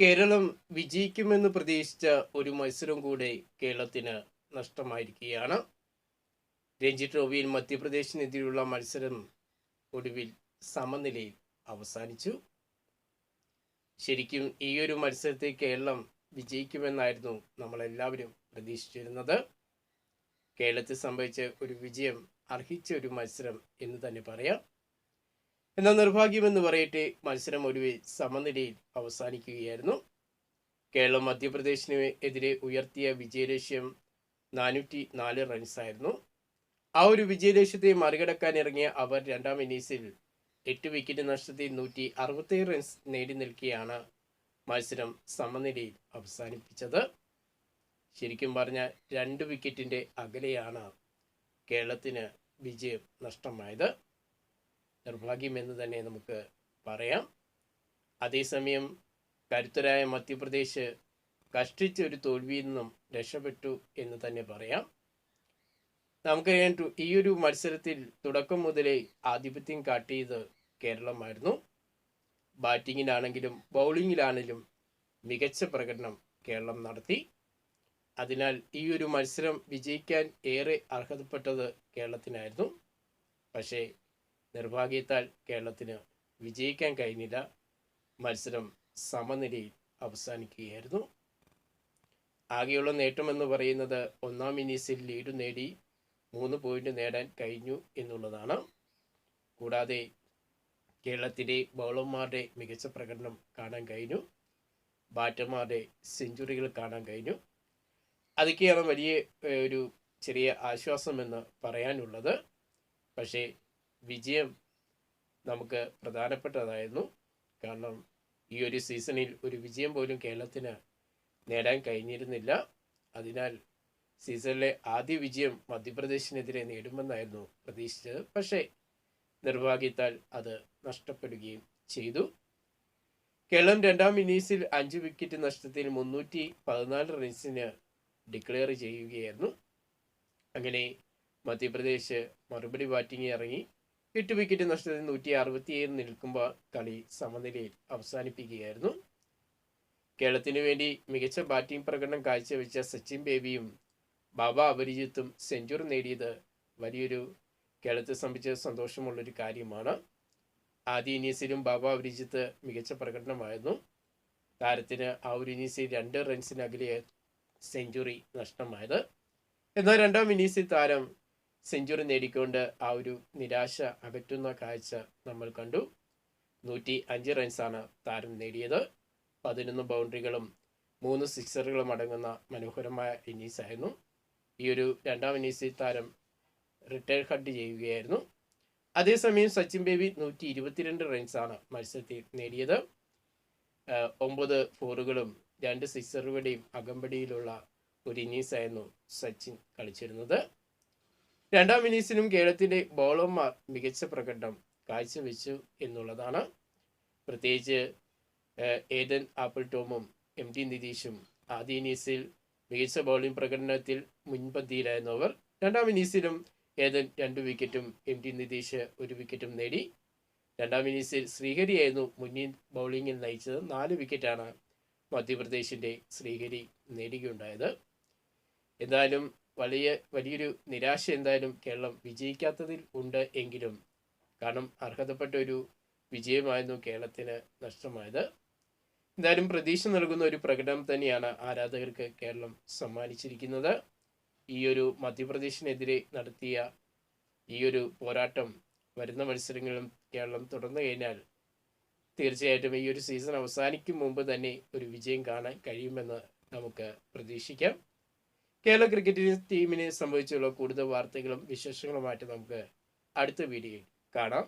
കേരളം വിജയിക്കുമെന്ന് പ്രതീക്ഷിച്ച ഒരു മത്സരം കൂടെ കേരളത്തിന് നഷ്ടമായിരിക്കുകയാണ്. രഞ്ജി ട്രോഫിയിൽ മധ്യപ്രദേശിനെതിരെയുള്ള മത്സരം ഒടുവിൽ സമനിലയിൽ അവസാനിച്ചു. ശരിക്കും ഈ ഒരു മത്സരത്തെ കേരളം വിജയിക്കുമെന്നായിരുന്നു നമ്മളെല്ലാവരും പ്രതീക്ഷിച്ചിരുന്നത്. കേരളത്തിൽ സംഭവിച്ച ഒരു വിജയം അർഹിച്ച ഒരു മത്സരം എന്ന് തന്നെ പറയാം. എന്നാൽ നിർഭാഗ്യമെന്ന് പറയട്ടെ മത്സരം ഒരു സമനിലയിൽ അവസാനിക്കുകയായിരുന്നു. കേരളം മധ്യപ്രദേശിന് എതിരെ ഉയർത്തിയ വിജയലക്ഷ്യം നാനൂറ്റി നാല് റൺസായിരുന്നു ആ ഒരു വിജയലക്ഷ്യത്തെ മറികടക്കാൻ ഇറങ്ങിയ അവർ രണ്ടാം ഇന്നിംഗ്സിൽ എട്ട് വിക്കറ്റ് നഷ്ടത്തിൽ നൂറ്റി റൺസ് നേടി നിൽക്കുകയാണ് മത്സരം സമനിലയിൽ അവസാനിപ്പിച്ചത്. ശരിക്കും പറഞ്ഞാൽ രണ്ട് വിക്കറ്റിന്റെ അകലെയാണ് കേരളത്തിന് വിജയം നഷ്ടമായത്. നിർഭാഗ്യമെന്ന് തന്നെ നമുക്ക് പറയാം. അതേസമയം കരുത്തരായ മധ്യപ്രദേശ് കഷ്ടിച്ച ഒരു തോൽവിയിൽ നിന്നും രക്ഷപ്പെട്ടു എന്ന് തന്നെ പറയാം. നമുക്കറിയാം ഈ ഒരു മത്സരത്തിൽ തുടക്കം മുതലേ ആധിപത്യം കാട്ടിയത് കേരളമായിരുന്നു. ബാറ്റിങ്ങിലാണെങ്കിലും ബൗളിങ്ങിലാണെങ്കിലും മികച്ച പ്രകടനം കേരളം നടത്തി. അതിനാൽ ഈ ഒരു മത്സരം വിജയിക്കാൻ ഏറെ അർഹതപ്പെട്ടത് കേരളത്തിനായിരുന്നു. പക്ഷേ നിർഭാഗ്യത്താൽ കേരളത്തിന് വിജയിക്കാൻ കഴിഞ്ഞില്ല. മത്സരം സമനിലയിൽ അവസാനിക്കുകയായിരുന്നു. ആകെയുള്ള നേട്ടമെന്ന് പറയുന്നത് ഒന്നാം ഇന്നിങ്സിൽ ലീഡ് നേടി മൂന്ന് പോയിന്റ് നേടാൻ കഴിഞ്ഞു എന്നുള്ളതാണ്. കൂടാതെ കേരളത്തിലെ ബൗളർമാരുടെ മികച്ച പ്രകടനം കാണാൻ കഴിഞ്ഞു. ബാറ്റർമാരുടെ സെഞ്ചുറികൾ കാണാൻ കഴിഞ്ഞു. അതൊക്കെയാണ് വലിയ ഒരു ചെറിയ ആശ്വാസമെന്ന് പറയാനുള്ളത്. പക്ഷേ വിജയം നമുക്ക് പ്രധാനപ്പെട്ടതായിരുന്നു. കാരണം ഈ ഒരു സീസണിൽ ഒരു വിജയം പോലും കേരളത്തിന് നേടാൻ കഴിഞ്ഞിരുന്നില്ല. അതിനാൽ സീസണിലെ ആദ്യ വിജയം മധ്യപ്രദേശിനെതിരെ നേടുമെന്നായിരുന്നു പ്രതീക്ഷിച്ചത്. പക്ഷേ നിർഭാഗ്യത്താൽ അത് നഷ്ടപ്പെടുകയും ചെയ്തു. കേരളം രണ്ടാം ഇന്നിങ്സിൽ അഞ്ച് വിക്കറ്റ് നഷ്ടത്തിൽ മുന്നൂറ്റി പതിനാല് റൺസിന് ഡിക്ലെയർ ചെയ്യുകയായിരുന്നു. അങ്ങനെ മധ്യപ്രദേശ് മറുപടി ബാറ്റിംഗ് ഇറങ്ങി. എട്ട് വിക്കറ്റ് നഷ്ടത്തിൽ നൂറ്റി അറുപത്തിയേഴ് നിൽക്കുമ്പോൾ കളി സമനിലയിൽ അവസാനിപ്പിക്കുകയായിരുന്നു. കേരളത്തിന് വേണ്ടി മികച്ച ബാറ്റിംഗ് പ്രകടനം കാഴ്ചവെച്ച സച്ചിൻ ബേബിയും ബാബ അപരിജിത്തും സെഞ്ചുറി നേടിയത് വലിയൊരു കേരളത്തെ സംബന്ധിച്ച് സന്തോഷമുള്ളൊരു കാര്യമാണ്. ആദ്യ ഇന്നീംസിലും ബാബ അപരിജിത്ത് മികച്ച പ്രകടനമായിരുന്നു. താരത്തിന് ആ ഒരു ഇന്നീംസിൽ രണ്ട് റൺസിനകലെ സെഞ്ചുറി നഷ്ടമായത്. എന്നാൽ രണ്ടാം ഇന്നീംസിൽ താരം സെഞ്ചുറി നേടിക്കൊണ്ട് ആ ഒരു നിരാശ അകറ്റുന്ന കാഴ്ച നമ്മൾ കണ്ടു. നൂറ്റി അഞ്ച് റൺസാണ് താരം നേടിയത്. പതിനൊന്ന് ബൗണ്ടറികളും മൂന്ന് സിക്സറുകളും അടങ്ങുന്ന മനോഹരമായ ഇന്നിങ്സ് ആയിരുന്നു. ഈ ഒരു രണ്ടാം ഇന്നിങ്സിൽ താരം റിട്ടയർ ഹഡ് ചെയ്യുകയായിരുന്നു. അതേസമയം സച്ചിൻ ബേബി നൂറ്റി ഇരുപത്തിരണ്ട് റൺസാണ് മത്സരത്തിൽ നേടിയത്. ഒമ്പത് ഫോറുകളും രണ്ട് സിക്സറുകളുടെയും അകമ്പടിയിലുള്ള ഒരു ഇന്നിങ്സ് ആയിരുന്നു സച്ചിൻ കളിച്ചിരുന്നത്. രണ്ടാം ഇന്നീംസിലും കേരളത്തിന്റെ ബോളർമാർ മികച്ച പ്രകടനം കാഴ്ചവെച്ചു എന്നുള്ളതാണ്. പ്രത്യേകിച്ച് ഏതൻ ആപ്പിൾ ടോമും എം ടി നിതീഷും ആദ്യ ഇന്നിംഗ്സിൽ മികച്ച ബൗളിംഗ് പ്രകടനത്തിൽ മുൻപന്തിയിലായിരുന്നവർ. രണ്ടാം ഇന്നിംഗ്സിലും ഏദൻ രണ്ട് വിക്കറ്റും എം ടി നിതീഷ് ഒരു വിക്കറ്റും നേടി. രണ്ടാം ഇന്നിംഗ്സിൽ ശ്രീഹരിയായിരുന്നു മുന്നിൽ ബൗളിങ്ങിൽ നയിച്ചത്. നാല് വിക്കറ്റാണ് മധ്യപ്രദേശിന്റെ ശ്രീഹരി നേടുകയുണ്ടായത്. എന്തായാലും വലിയ വലിയൊരു നിരാശ എന്തായാലും കേരളം വിജയിക്കാത്തതിൽ ഉണ്ട് എങ്കിലും കാരണം അർഹതപ്പെട്ട ഒരു വിജയമായിരുന്നു കേരളത്തിന് നഷ്ടമായത്. എന്തായാലും പ്രതീക്ഷ നൽകുന്ന ഒരു പ്രകടനം തന്നെയാണ് ആരാധകർക്ക് കേരളം സമ്മാനിച്ചിരിക്കുന്നത്. ഈ ഒരു മധ്യപ്രദേശിനെതിരെ നടത്തിയ ഈ ഒരു പോരാട്ടം വരുന്ന മത്സരങ്ങളും കേരളം തുടർന്നു കഴിഞ്ഞാൽ തീർച്ചയായിട്ടും ഈ ഒരു സീസൺ അവസാനിക്കും മുമ്പ് തന്നെ ഒരു വിജയം കാണാൻ കഴിയുമെന്ന് നമുക്ക് പ്രതീക്ഷിക്കാം. കേരള ക്രിക്കറ്റ് ടീമിനെ സംബന്ധിച്ചുള്ള കൂടുതൽ വാർത്തകളും വിശേഷങ്ങളുമായിട്ട് നമുക്ക് അടുത്ത വീഡിയോയിൽ കാണാം.